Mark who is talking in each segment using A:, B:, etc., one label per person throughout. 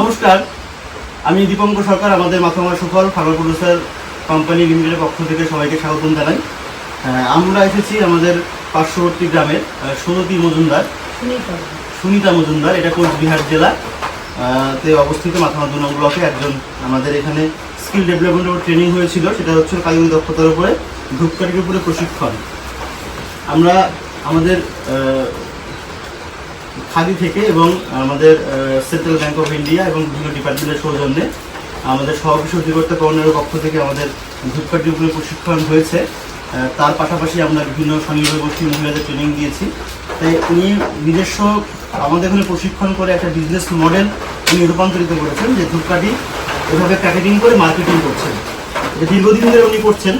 A: নমস্কার। আমি দীপঙ্কর সরকার আমাদের মাথামা সুফল ফার্মা প্রডিউসার কোম্পানি লিমিটেডের পক্ষ থেকে সবাইকে স্বাগতম জানাই। আমরা এসেছি আমাদের পার্শ্ববর্তী গ্রামের সুরতি মজুমদার। সুনিতা। মজুমদার এটা কোচবিহার জেলা। তে অবস্থিত মাথামা দু নং ব্লকে একজন আমাদের এখানে স্কিল ডেভেলপমেন্টের ট্রেনিং হয়েছিল সেটা হচ্ছে কারিগরি দক্ষতার উপরে ধূপকাঠির উপরে প্রশিক্ষণ। আমরা আমাদের খাদি থেকে এবং আমাদের সেন্ট্রাল ব্যাংক অফ ইন্ডিয়া এবং বিভিন্ন ডিপার্টমেন্টের সৌজন্যে আমাদের অধিকর্তা কর্ণের পক্ষ থেকে আমাদের ধূপকাঠির উপরে প্রশিক্ষণ হয়েছে। তার পাশাপাশি আমরা বিভিন্ন স্বনির্ভর গোষ্ঠী মহিলাদের ট্রেনিং দিয়েছি। তাই উনি নিজস্ব আমাদের এখানে প্রশিক্ষণ করে একটা বিজনেস মডেল উনি রূপান্তরিত করেছেন যে ধূপকাঠি এভাবে প্যাকেটিং করে মার্কেটিং করছেন। এটা দীর্ঘদিন ধরে উনি করছেন।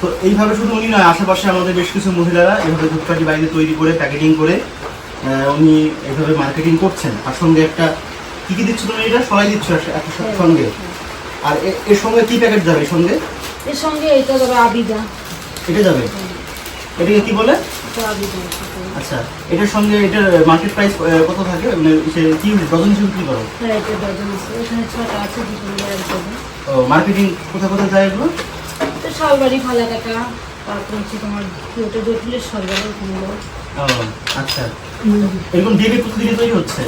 A: তো এইভাবে শুধু উনি নয়, আশেপাশে আমাদের বেশ কিছু মহিলারা এইভাবে ধূপকাঠি বাইরে তৈরি করে প্যাকেটিং করে উনি এইভাবে মার্কেটিং করছেন। তার সঙ্গে একটা কি কি দিচ্ছ তুমি এটা? সবাই দিচ্ছ সঙ্গে। আর এর সঙ্গে কি প্যাকেট যাবে? এর সঙ্গে?
B: এর সঙ্গে এটা ধরো আবিদা।
A: এটা যাবে? এটাকে কি বলে? আচ্ছা এটার সঙ্গে এটার মার্কেট প্রাইস কত থাকে? মানে সে কি ডজন হিসেবে কি করো
B: হ্যাঁ আছে।
A: মার্কেটিং কোথায় কোথায় যায় এগুলো?
B: শালবাড়ি ফালাকাটা। তারপর হচ্ছে তোমার কি ওটা জটিলের
A: ও, আচ্ছা। এরকম ডেলি প্রতিদিনই তৈরি হচ্ছে?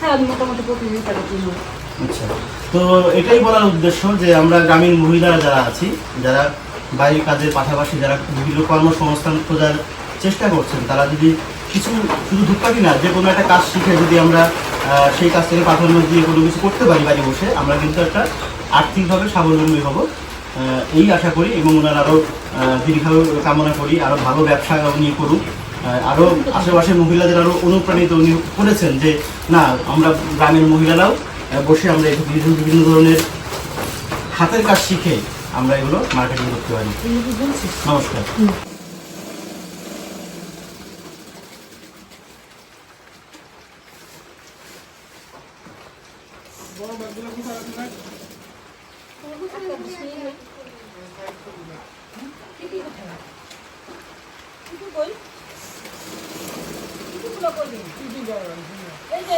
B: হ্যাঁ মোটামুটি প্রতিদিন প্যাকেটিং হয়
A: আচ্ছা। তো এটাই বলার উদ্দেশ্য যে আমরা গ্রামীণ মহিলারা যারা আছি যারা বাইরের কাজের পাশাপাশি যারা বিভিন্ন কর্মসংস্থান খোঁজার চেষ্টা করছেন তারা যদি কিছু শুধু ধূপকাঠি না যে কোনো একটা কাজ শিখে যদি আমরা সেই কাজ থেকে প্রাধান্য দিয়ে কোনো কিছু করতে পারি বাড়ি বসে আমরা কিন্তু একটা আর্থিকভাবে স্বাবলম্বী হব। এই আশা করি এবং ওনার আরও দীর্ঘ কামনা করি আরও ভালো ব্যবসা উনি করুক। আরও আশেপাশে মহিলাদের আরও অনুপ্রাণিত উনি করেছেন যে, না, আমরা গ্রামের মহিলারাও বসে আমরা বিভিন্ন বিভিন্ন ধরনের হাতের কাজ শিখে আমরা এগুলো মার্কেটিং করতে পারি। নমস্কার।
B: করবি এই যে